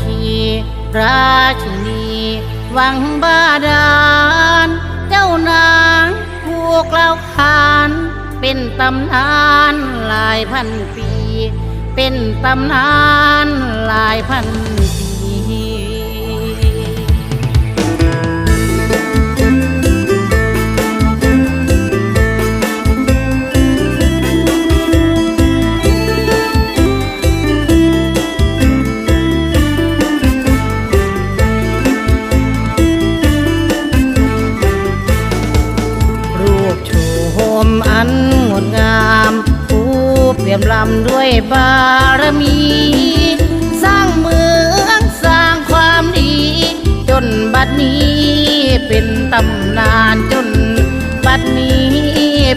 คีราชินีวังบาดาล เจ้านางผู้กล่าวขานเป็นตำนานหลายพันปี เป็นตำนานหลายพันปี ยมลำด้วยบารมี สร้างเมืองสร้างความดี จนบัดนี้เป็นตำนานจนบัดนี้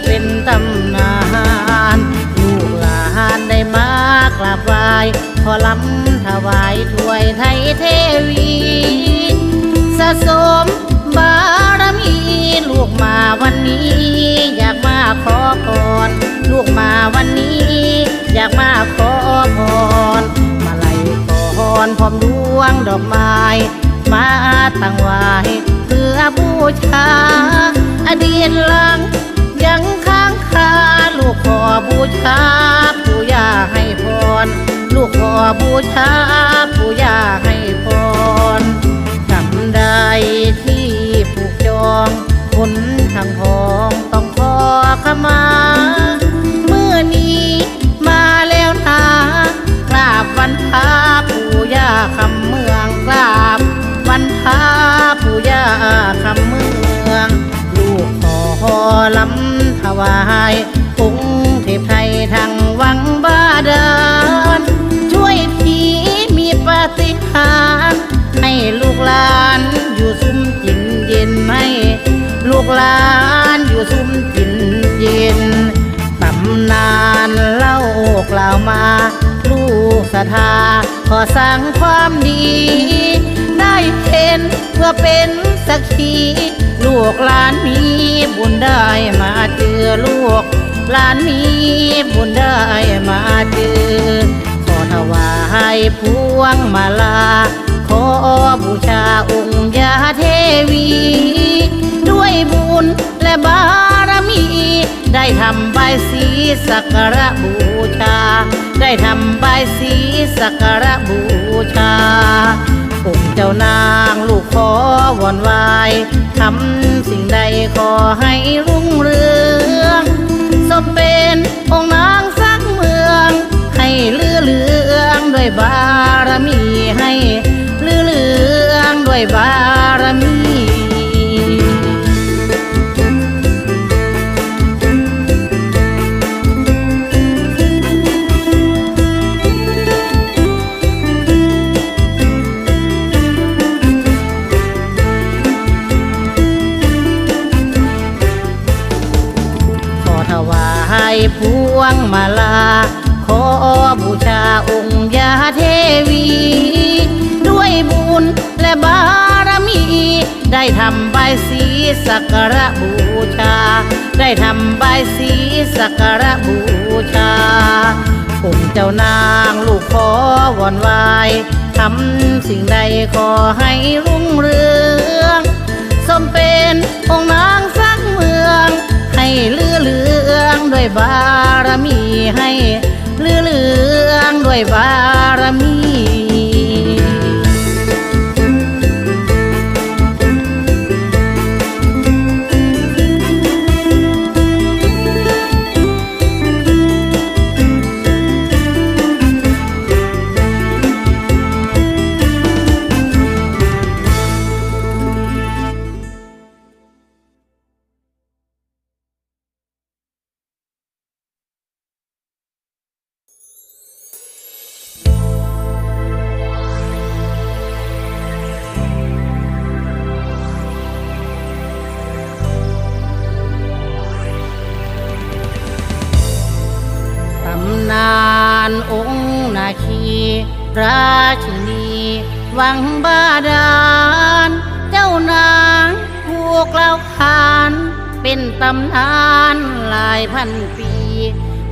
เป็นตำนานลูกหลานได้มากราบไหว้ขอลำถวายถวยไทยเทวีสะสมบารมีลูกมาวันนี้ อยากมาขอพรลูกมาวันนี้ อยากมาขอพรมาไล่พรพร้อมดวงดอกไม้ มาตั้งไว้เพื่อบูชา อดีตหลัง ยังค้างคาลูกขอบูชาปู่ย่าให้พร ลูกขอบูชาปู่ย่าให้พรจำได้ที่ผูกจองคนทางทองต้องขอขมา วายองค์เทพไทยทางวังบาดาลช่วยทีมีปาฏิหาริย์ให้ลูกหลานอยู่ซุ้มจินเย็นให้ลูกหลานอยู่ซุ้มจินเย็นตำนานเล่ากล่าวมา ลูกศรัทธาขอสร้างความดี นเพื่อเป็นสักขีลูกหลานมีบุญได้มาเจอลูกหลานมีบุญได้มาเจอขอถวายพวงมาลา ขอบูชาองค์ยาเทวี ด้วยบุญและบารมี ได้ทำใบสีสักการะบูชา ได้ทำใบสีสักการะบูชา องค์เจ้านางลูกขอวอนวายทำสิ่งใดขอให้รุ่งเรืองสมเป็นองค์นางสักเมือง ให้เลือเลืองด้วยบารมีให้เลือเลืองด้วยบาร ลา ขอบูชาองค์ยาเทวี ด้วยบุญและบารมี ได้ทำใบสีสักการะบูชา ได้ทำใบสีสักการะบูชาองค์เจ้านางลูกขอวอนวายทำสิ่งใดขอให้รุ่งเรือง คีราชินีวังบาดาล เจ้านางผู้กล่าวขานเป็นตำนานหลายพันปี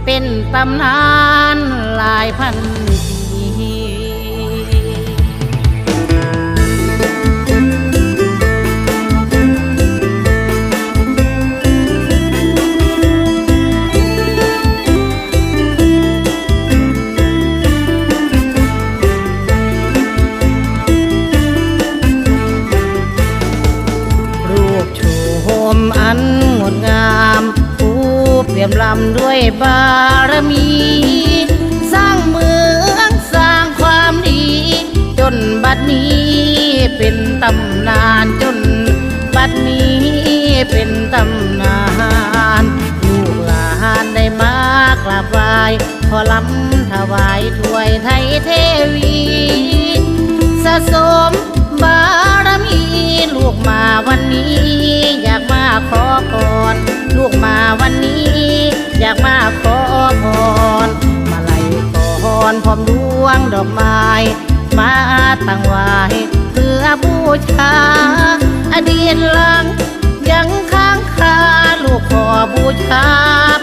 เป็นตำนานหลายพันำด้วยบารมี สร้างเมืองสร้างความดี จนบัดนี้เป็นตำนานจนบัดนี้เป็นตำนานลูกหลานได้มากราบไหว้ขอลำถวายถวยไทยเทวี สะสม พรพร้อมดวงดอกไม้ มาตั้งไว้เพื่อบูชา อดีตหลัง ยังค้างคาลูกขอบูชา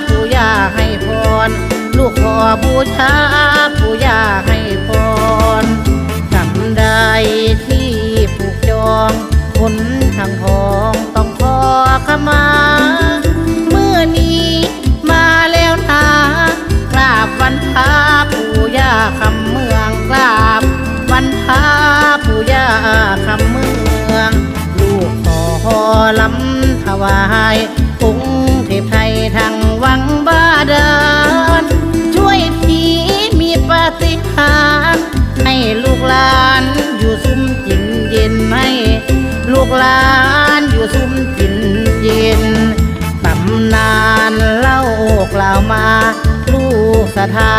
ปู่ย่าให้พร ลูกขอบูชาปู่ย่าให้พรจำได้ที่ผูกจองคนทางทองต้องขอขมา เมื่อนี้ พาปู่ย่าคำเมือง ลูกขอลำถวายองค์เทพไทยทางวังบาดาลช่วยผีมีปาฏิหาริย์ให้ลูกหลานอยู่ซุ้มจินเย็นให้ลูกหลานอยู่ซุ้มจินเย็นตำนานเล่ากล่าวมา ลูกศรัทธา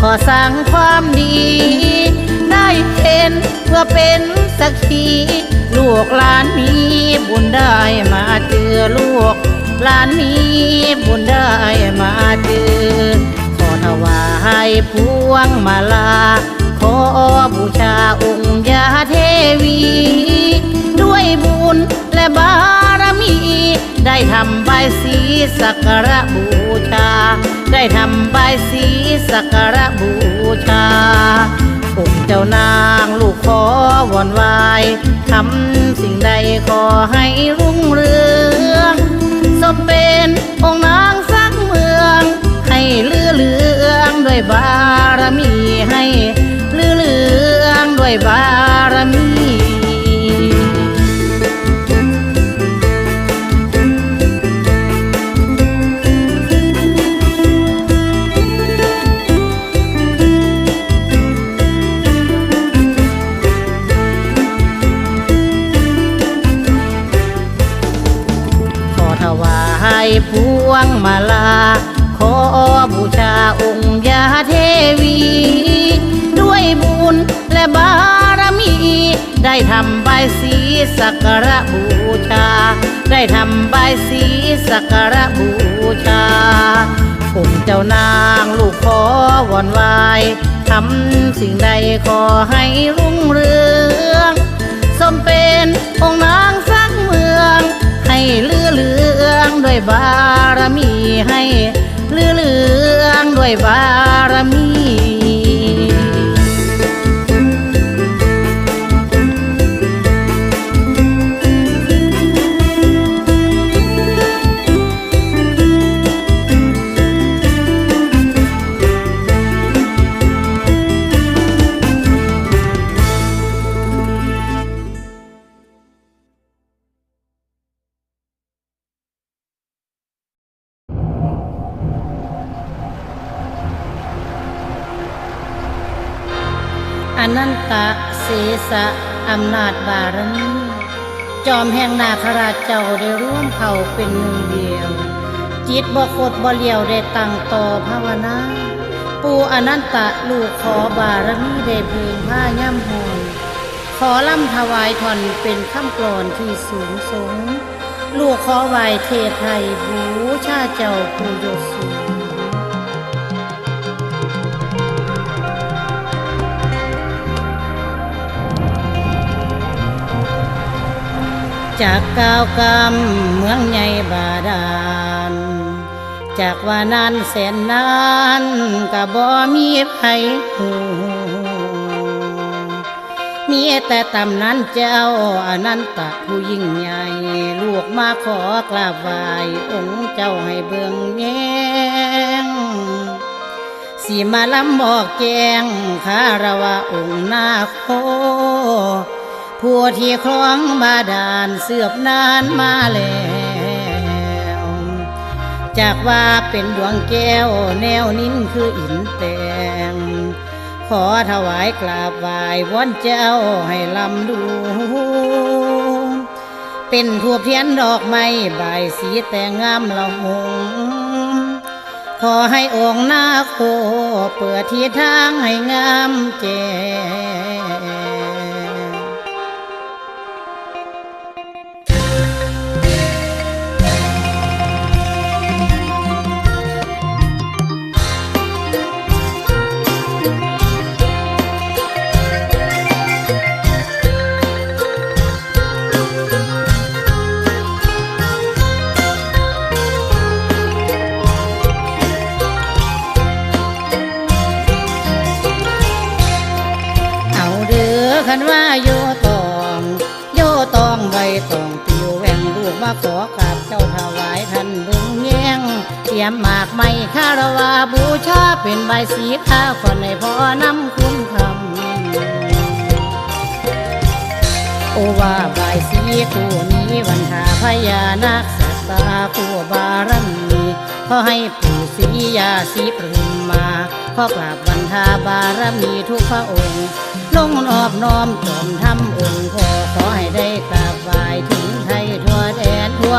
ขอสร้างความนี้ ได้มาเจอลูกหลานมีบุญได้มาเจอ ขอถวายพวงมาลา ขอบูชาองค์ยาเทวี ด้วยบุญและบารมี ได้ทำใบสีสักการะบูชา ได้ทำใบสีสักการะบูชา องค์เจ้านางลูกขอวอนไหวายทำสิ่งใดขอให้รุ่งเรืองสมเป็นองค์นางสร้างเมือง ให้เลือเลืองด้วยบารมีให้เลือเลืองด้วยบารมี ได้ทำใบายสีสักการะบูชา ได้ทำใบายสีสักการะบูชาองค์เจ้านางลูกขอวอนไหวายทำสิ่งใดขอให้รุ่งเรืองสมเป็นองค์นางสร้างเมือง ให้เลือเลืองด้วยบารมีให้เลือเลืองด้วยบาร ตะเสสะอำนาจบารมี จอมแห่งนาคราชเจ้าได้ร่วมเผ่าเป็นหนึ่งเดียว จิตบ่คดบ่เลียวได้ตั้งต่อภาวนา ปูอนันตะลูกขอบารมีได้พึงผ้าย่ำหอนขอล่ำถวายทอนเป็นคำกลอนที่สูงสงลูกขอไหวเทไทยบูชาเจ้าผู้ยศสูง จากก้าวกำเมืองใหญ่บาดาล จากว่านานแสนนานก็บ่มีไผหูมีแต่ตำนั้นเจ้าอนันตะผู้ยิ่งใหญ่ ลูกมาขอกราบไหว้องค์เจ้าให้เบิ่งแยงสีมาลำบอกแจงคารวะองค์นาโค ผู้ที่ครองบาดาลเสือบนานมาแล้วจากว่าเป็นดวงแก้วแนวนิ้นคืออินแตงขอถวายกราบไหว้วอนเจ้าให้ลำดู เป็นทั่วเพียนดอกไม้ใบสีแต่งงามละหงขอให้องค์นาโคเปิดที่ทางให้งามแจ้ คันว่าโยตองโยตองใบตองปิวแหวงลูกมาขอกับเจ้าถวายท่านเบึงแยงเตรียมหมากไม้คารวาบูชาเป็นใบสีข้าวคนในพ่อนำคุณคำโอว่าใบสีคู่นี้วันทาพญานาคสัตตาคู่บารมีขอให้ปู่ศรียาสีปริมมา ขอกราบวันทาบารมีทุกพระองค์ ลงนอบน้อมจอมทำองค์พอขอให้ได้กราบไหว้ถึงไทยทั่วแดนทั่ว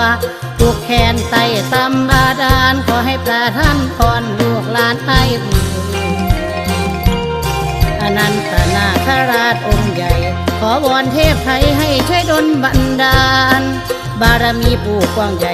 ทุกแขนไต่ตำบาดาลขอให้ประท่านพรลูกหลานไทยอนันตนาคราชองค์ใหญ่ ขอวอนเทพไทยให้ช่วยดลบันดาล บารมีปู่กว้างใหญ่